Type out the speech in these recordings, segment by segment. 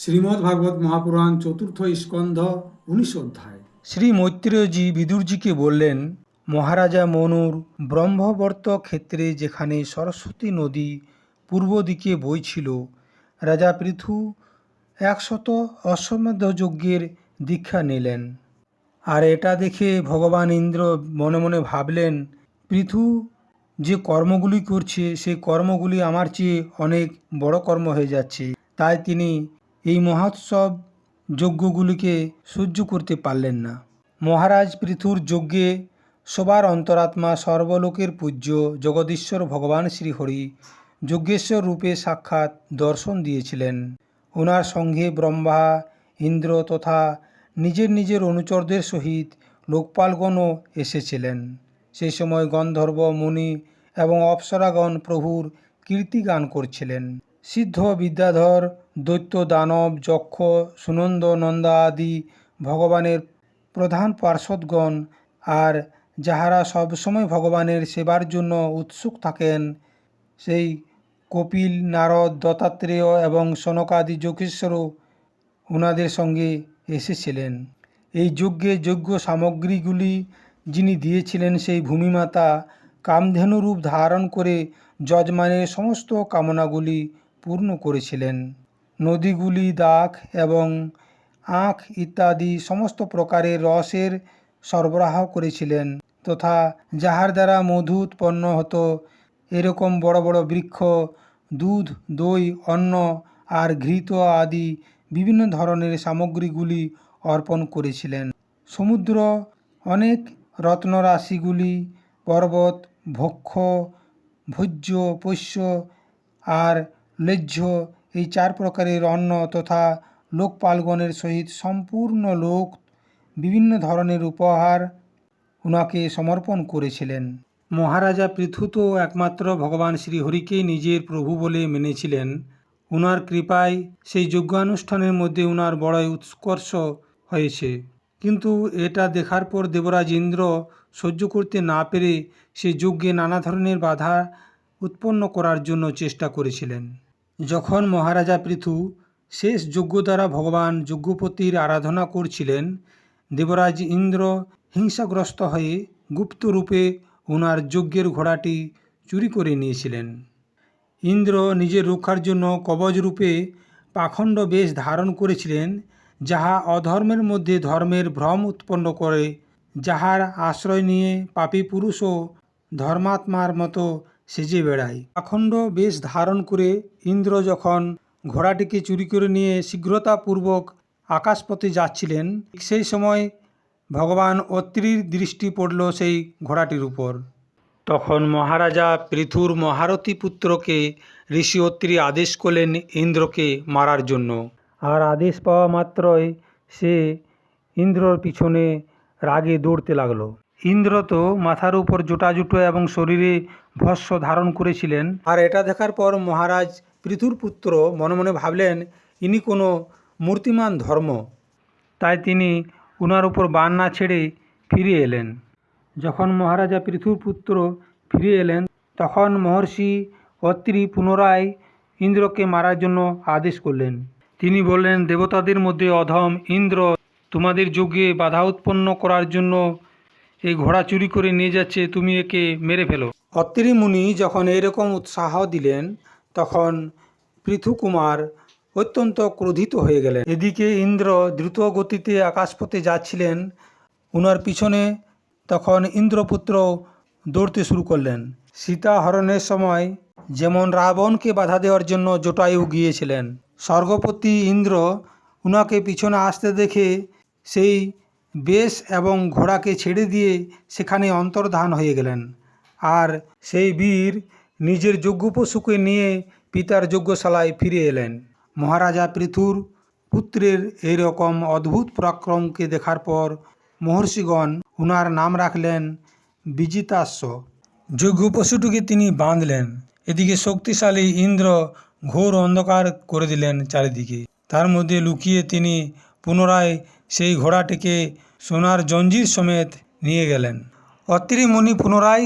শ্রীমদ্ ভাগবত মহাপুরাণ চতুর্থ স্কন্ধ উনিশ অধ্যায়। শ্রী মৈত্রেয়জি বিদুরজিকে বললেন, মহারাজা মনুর ব্রহ্মবর্ত ক্ষেত্রে যেখানে সরস্বতী নদী পূর্ব দিকে বইছিল রাজা পৃথু একশত অশ্বমেধ যজ্ঞের দীক্ষা নিলেন। আর এটা দেখে ভগবান ইন্দ্র মনে মনে ভাবলেন, পৃথু, যে কর্মগুলি করছে সেই কর্মগুলি আমার চেয়ে অনেক বড় কর্ম হয়ে যাচ্ছে। তাই তিনি এই মহোৎসব যজ্ঞগুলিকে সহ্য করতে পারলেন না। মহারাজ পৃথুর যজ্ঞে সবার অন্তরাত্মা সর্বলোকের পূজ্য জগদীশ্বর ভগবান শ্রীহরি যজ্ঞেশ্বর রূপে সাক্ষাৎ দর্শন দিয়েছিলেন। ওনার সঙ্গে ব্রহ্মা, ইন্দ্র তথা নিজের নিজের অনুচরদের সহিত লোকপালগণও এসেছিলেন। সেই সময় গন্ধর্ব, মুনি এবং অপ্সরাগণ প্রভুর কীর্তিগান করছিলেন। সিদ্ধ বিদ্যাধর, দৈত্য দানব, যক্ষ, সুনন্দ নন্দা আদি ভগবানের প্রধান পার্শ্বদগণ, আর যাহারা সবসময় ভগবানের সেবার জন্য উৎসুক থাকেন, সেই কপিল, নারদ, দত্তাত্রেয় এবং সনকাদি যোগেশ্বরও ওনাদের সঙ্গে এসেছিলেন। এই যজ্ঞে যজ্ঞ সামগ্রীগুলি যিনি দিয়েছিলেন সেই ভূমিমাতা কামধেনুরূপ ধারণ করে যজমানের সমস্ত কামনাগুলি পূর্ণ করেছিলেন। নদীগুলি দাখ এবং আখ ইত্যাদি সমস্ত প্রকারের রসের সরবরাহ করেছিলেন তথা যাহার দ্বারা মধু উৎপন্ন হতো। এরকম বড় বড় বৃক্ষ, দুধ, দই, অন্ন আর ঘৃত আদি বিভিন্ন ধরনের সামগ্রীগুলি অর্পণ করেছিলেন। সমুদ্র, অনেক রত্নরাশিগুলি, পর্বত, ভক্ষ, ভোজ্য, পোষ্য আর লেহ্য এই চার প্রকারের অন্ন তথা লোকপালগণের সহিত সম্পূর্ণ লোক বিভিন্ন ধরনের উপহার উনাকে সমর্পণ করেছিলেন। মহারাজা পৃথু তো একমাত্র ভগবান শ্রীহরিকেই নিজের প্রভু বলে মেনেছিলেন। উনার কৃপায় সেই যজ্ঞানুষ্ঠানের মধ্যে উনার বড়ই উৎকর্ষ হয়েছে। কিন্তু এটা দেখার পর দেবরাজ ইন্দ্র সহ্য করতে না পেরে সে যজ্ঞে নানা ধরনের বাধা উৎপন্ন করার জন্য চেষ্টা করেছিলেন। যখন মহারাজা পৃথু শেষ যজ্ঞ দ্বারা ভগবান যজ্ঞপতির আরাধনা করছিলেন, দেবরাজ ইন্দ্র হিংসাগ্রস্ত হয়ে গুপ্ত রূপে ওনার যজ্ঞের ঘোড়াটি চুরি করে নিয়েছিলেন। ইন্দ্র নিজের রক্ষার জন্য কবচ রূপে পাখণ্ড বেশ ধারণ করেছিলেন, যাহা অধর্মের মধ্যে ধর্মের ভ্রম উৎপন্ন করে, যাহার আশ্রয় নিয়ে পাপী পুরুষও ধর্মাত্মার মতো সেজে বেড়ায়। পাখণ্ড বেশ ধারণ করে ইন্দ্র যখন ঘোড়াটিকে চুরি করে নিয়ে শীঘ্রতাপূর্বক আকাশপথে যাচ্ছিলেন সেই সময় ভগবান অত্রির দৃষ্টি পড়ল সেই ঘোড়াটির উপর। তখন মহারাজা পৃথুর মহারথী পুত্রকে ঋষি অত্রি আদেশ করলেন ইন্দ্রকে মারার জন্য। আর আদেশ পাওয়া মাত্রই সে ইন্দ্রর পিছনে রাগে দৌড়তে লাগল। ইন্দ্র তো মাথার উপর জোটাজুটো এবং শরীরে ভস্য ধারণ করেছিলেন। আর এটা দেখার পর মহারাজ পৃথুর পুত্র মনে মনে ভাবলেন ইনি কোনো মূর্তিমান ধর্ম। তাই তিনি উনার উপর বান না ছেড়ে ফিরে এলেন। যখন মহারাজা পৃথুর পুত্র ফিরে এলেন তখন মহর্ষি অত্রি পুনরায় ইন্দ্রকে মারার জন্য আদেশ করলেন। তিনি বললেন দেবতাদের মধ্যে অধম ইন্দ্র তোমাদের যুগে বাধা উৎপন্ন করার জন্য এই ঘোড়া চুরি করে নিয়ে যাচ্ছে, তুমি একে মেরে ফেলো। অত্রি মুনি যখন এরকম উৎসাহ দিলেন, তখন পৃথুকুমার অত্যন্ত ক্রোধিত হয়ে গেলেন। এদিকে ইন্দ্র দ্রুত গতিতে আকাশপথে যাচ্ছিলেন। উনার পিছনে তখন ইন্দ্রপুত্র দৌড়তে শুরু করলেন। সীতা হরণের সময় যেমন রাবণকে বাধা দেওয়ার জন্য জটায়ু গিয়েছিলেন, স্বর্গপতি ইন্দ্র উনাকে পিছনে আসতে দেখে সেই বেশ এবং ঘোড়াকে ছেড়ে দিয়ে সেখানে অন্তর্ধান হয়ে গেলেন। আর সেই বীর নিজের যজ্ঞ পশুকে নিয়ে পিতার যজ্ঞশালায় ফিরে এলেন। মহারাজা পৃথুর পুত্রের এইরকম অদ্ভুত পরাক্রমকে দেখার পর মহর্ষিগণ উনার নাম রাখলেন বিজিতাস্য যজ্ঞ পশুটিকে তিনি বাঁধলেন। এদিকে শক্তিশালী ইন্দ্র ঘোর অন্ধকার করে দিলেন চারিদিকে। তার মধ্যে লুকিয়ে তিনি পুনরায় সেই ঘোড়াটিকে সোনার জঞ্জির সমেত নিয়ে গেলেন। অত্রি মুনি পুনরায়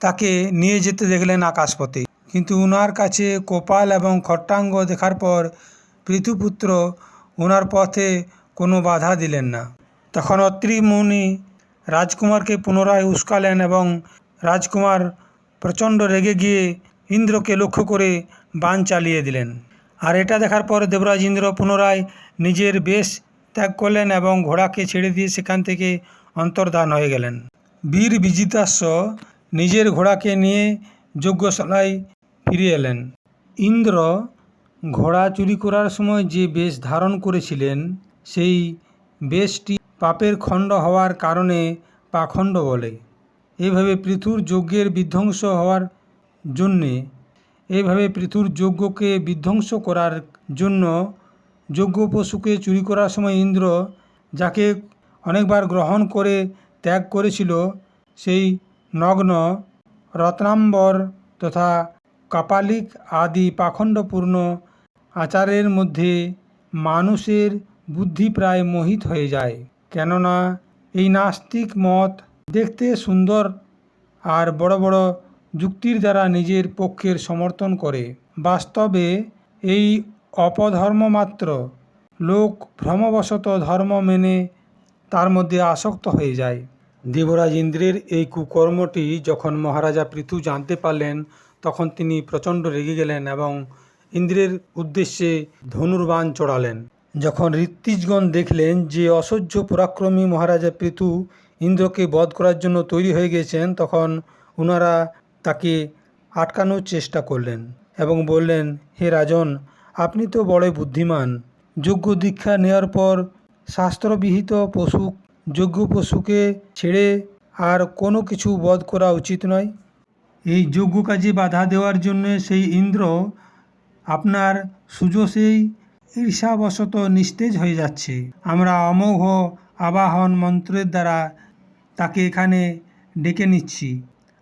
তাকে নিয়ে যেতে দেখলেন আকাশপথে। কিন্তু উনার কাছে কোপাল এবং খট্টাঙ্গ দেখার পর পৃথুপুত্র ওনার পথে কোনো বাধা দিলেন না। তখন অত্রি মুনি রাজকুমারকে পুনরায় উস্কালেন এবং রাজকুমার প্রচণ্ড রেগে গিয়ে ইন্দ্রকে লক্ষ্য করে বান চালিয়ে দিলেন। আর এটা দেখার পর দেবরাজ ইন্দ্র পুনরায় নিজের বেশ ত্যাগ করলেন এবং ঘোড়াকে ছেড়ে দিয়ে সেখান থেকে অন্তর্ধান হয়ে গেলেন। বীর বিজিতাস্য নিজের ঘোড়াকে নিয়ে যজ্ঞশালায় ফিরে এলেন। ইন্দ্র ঘোড়া চুরি করার সময় যে বেশ ধারণ করেছিলেন, সেই বেশটি পাপের খণ্ড হওয়ার কারণে পাখণ্ড বলে। এইভাবে পৃথুর যজ্ঞের বিধ্বংস হওয়ার জন্যে এইভাবে পৃথুর যজ্ঞকে বিধ্বংস করার জন্য যজ্ঞ পশুকে চুরি করার সময় ইন্দ্র, যাকে অনেকবার গ্রহণ করে ত্যাগ করেছিল, সেই নগ্ন, রত্নাম্বর তথা কাপালিক আদি পাখণ্ডপূর্ণ আচারের মধ্যে মানুষের বুদ্ধি প্রায় মোহিত হয়ে যায়। কেননা, এই নাস্তিক মত দেখতে সুন্দর আর বড় বড় যুক্তির দ্বারা নিজের পক্ষের সমর্থন করে। বাস্তবে এই অপধর্ম মাত্র। লোক ভ্রমবশত ধর্ম মেনে তার মধ্যে আসক্ত হয়ে যায়। দেবরাজ ইন্দ্রের এই কুকর্মটি যখন মহারাজা পৃথু জানতে পারলেন, তখন তিনি প্রচণ্ড রেগে গেলেন এবং ইন্দ্রের উদ্দেশ্যে ধনুর্বাণ চড়ালেন। যখন ঋত্বিজগণ দেখলেন যে অসহ্য পরাক্রমী মহারাজা পৃথু ইন্দ্রকে বধ করার জন্য তৈরি হয়ে গেছেন, তখন ওনারা তাকে আটকানোর চেষ্টা করলেন এবং বললেন, হে রাজন আপনি তো বড় বুদ্ধিমান। যোগ্য দীক্ষা নেওয়ার পর শাস্ত্রবিহিত পশু, যোগ্য পশুকে ছেড়ে আর কোনো কিছু বধ করা উচিত নয়। এই যোগ্য কাজে বাধা দেওয়ার জন্য সেই ইন্দ্র আপনার সুযশেই ঈর্ষাবশত নিস্তেজ হয়ে যাচ্ছে। আমরা অমোঘ আবাহন মন্ত্রের দ্বারা তাকে এখানে ডেকে নিচ্ছি।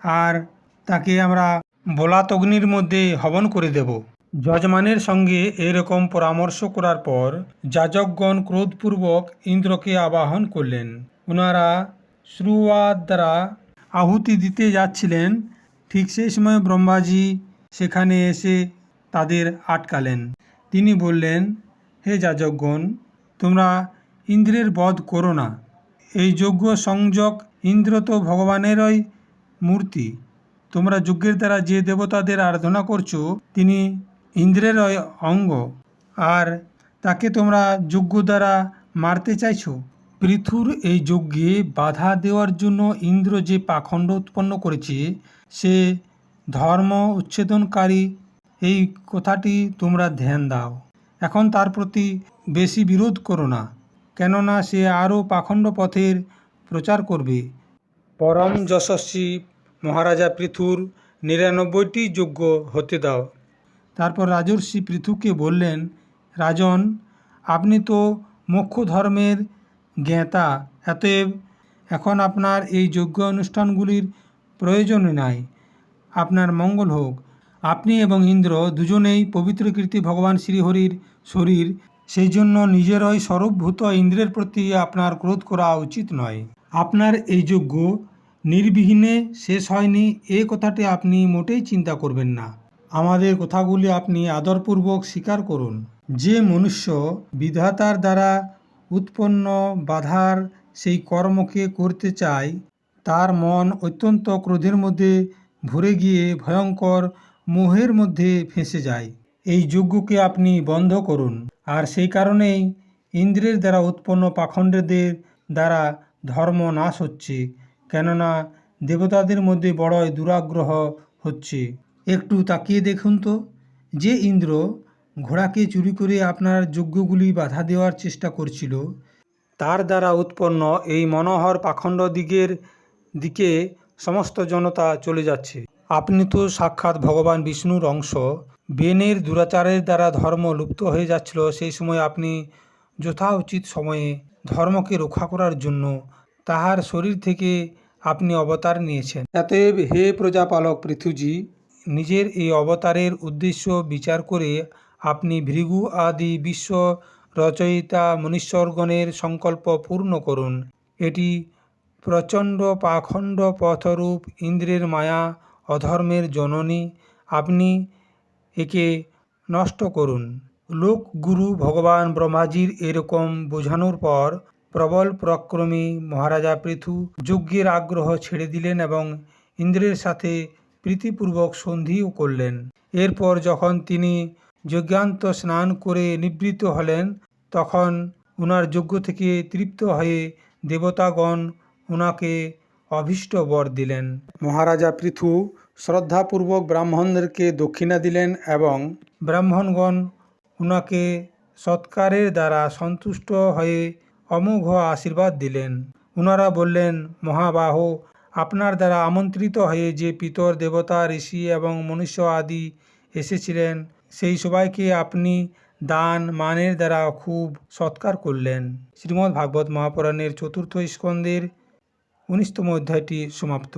আর তাকে আমরা বলাতগ্নির মধ্যে হবন করে দেব। যজমানের সঙ্গে এরকম পরামর্শ করার পর যাজকগণ ক্রোধপূর্বক ইন্দ্রকে আবাহন করলেন। ওনারা শ্রুয়াদ দ্বারা আহুতি দিতে যাচ্ছিলেন। ঠিক সেই সময় ব্রহ্মাজি সেখানে এসে তাদের আটকালেন। তিনি বললেন, হে যাজকগণ, তোমরা ইন্দ্রের বধ করো না। এই যজ্ঞ সংযোগ ইন্দ্র তো ভগবানেরই মূর্তি। তোমরা যজ্ঞের দ্বারা যে দেবতাদের আরাধনা করছ, তিনি ইন্দ্রেরই অঙ্গ। আর তাকে তোমরা যজ্ঞ দ্বারা মারতে চাইছো? পৃথুর এই যজ্ঞে বাধা দেওয়ার জন্য ইন্দ্র যে পাখণ্ড উৎপন্ন করেছে, সে ধর্ম উচ্ছেদনকারী। এই কথাটি তোমরা ধ্যান দাও। এখন তার প্রতি বেশি বিরোধ করো না, কেননা সে আরও পাখণ্ড পথের প্রচার করবে। পরম যশস্বী মহারাজা পৃথুর নিরানব্বইটি যোগ্য হতে দাও। তারপর রাজর্ষি পৃথুকে বললেন, রাজন, আপনি তো মোক্ষ ধর্মের জ্ঞাতা এতএব এখন আপনার এই যজ্ঞ অনুষ্ঠানগুলির প্রয়োজনই নাই। আপনার মঙ্গল হোক। আপনি এবং ইন্দ্র দুজনেই পবিত্র কীর্তি ভগবান শ্রীহরির শরীর সেই জন্য নিজেরই স্বরূপভূত ইন্দ্রের প্রতি আপনার ক্রোধ করা উচিত নয়। আপনার এই যজ্ঞ নির্বিঘ্নে শেষ হয়নি, এ কথাটি আপনি মোটেই চিন্তা করবেন না। আমাদের কথাগুলি আপনি আদরপূর্বক স্বীকার করুন। যে মনুষ্য বিধাতার দ্বারা উৎপন্ন বাধার সেই কর্মকে করতে চায়, তার মন অত্যন্ত ক্রোধের মধ্যে ভরে গিয়ে ভয়ঙ্কর মোহের মধ্যে ফেঁসে যায়। এই যজ্ঞকে আপনি বন্ধ করুন আর সেই কারণেই ইন্দ্রের দ্বারা উৎপন্ন পাখণ্ডদের দ্বারা ধর্ম নাশ হচ্ছে, কেননা দেবতাদের মধ্যে বড়ই দুরাগ্রহ হচ্ছে। একটু তাকিয়ে দেখুন তো। যে ইন্দ্র ঘোড়াকে চুরি করে আপনার যজ্ঞগুলি বাধা দেওয়ার চেষ্টা করছিল, তার দ্বারা উৎপন্ন এই মনোহর পাখণ্ড দিকের দিকে সমস্ত জনতা চলে যাচ্ছে। আপনি তো সাক্ষাৎ ভগবান বিষ্ণুর অংশ। বেনের দুরাচারের দ্বারা ধর্ম লুপ্ত হয়ে যাচ্ছিল, সেই সময় আপনি যথাউচিত সময়ে ধর্মকে রক্ষা করার জন্য তাহার শরীর থেকে আপনি অবতার নিয়েছেন। অতএব হে প্রজাপালক পৃথুজি নিজের এই অবতারের উদ্দেশ্য বিচার করে আপনি ভৃগু আদি বিশ্ব রচয়িতা মনীশ্বরগণের সংকল্প পূর্ণ করুন। এটি প্রচণ্ড পাখণ্ড পথরূপ ইন্দ্রের মায়া, অধর্মের জননী আপনি একে নষ্ট করুন। লোকগুরু ভগবান ব্রহ্মাজির এরকম বোঝানোর পর প্রবল পরাক্রমী মহারাজা পৃথু যজ্ঞের আগ্রহ ছেড়ে দিলেন এবং ইন্দ্রের সাথে প্রীতিপূর্বক সন্ধিও করলেন। এরপর যখন তিনি যজ্ঞান্ত স্নান করে নিবৃত্ত হলেন তখন ওনার যজ্ঞ থেকে তৃপ্ত হয়ে দেবতাগণ ওনাকে অভীষ্ট বর দিলেন। মহারাজা পৃথু শ্রদ্ধাপূর্বক ব্রাহ্মণদেরকে দক্ষিণা দিলেন এবং ব্রাহ্মণগণ ওনাকে সৎকারের দ্বারা সন্তুষ্ট হয়ে অমোঘ আশীর্বাদ দিলেন। ওনারা বললেন মহাবাহ আপনার দ্বারা আমন্ত্রিত হয়ে যে পিতর, দেবতা, ঋষি এবং মনুষ্য আদি এসেছিলেন, সেই সবাইকে আপনি দান মানের দ্বারা খুব সৎকার করলেন। শ্রীমদ্ ভাগবত মহাপুরাণের চতুর্থ স্কন্দের উনিশতম অধ্যায়টি সমাপ্ত।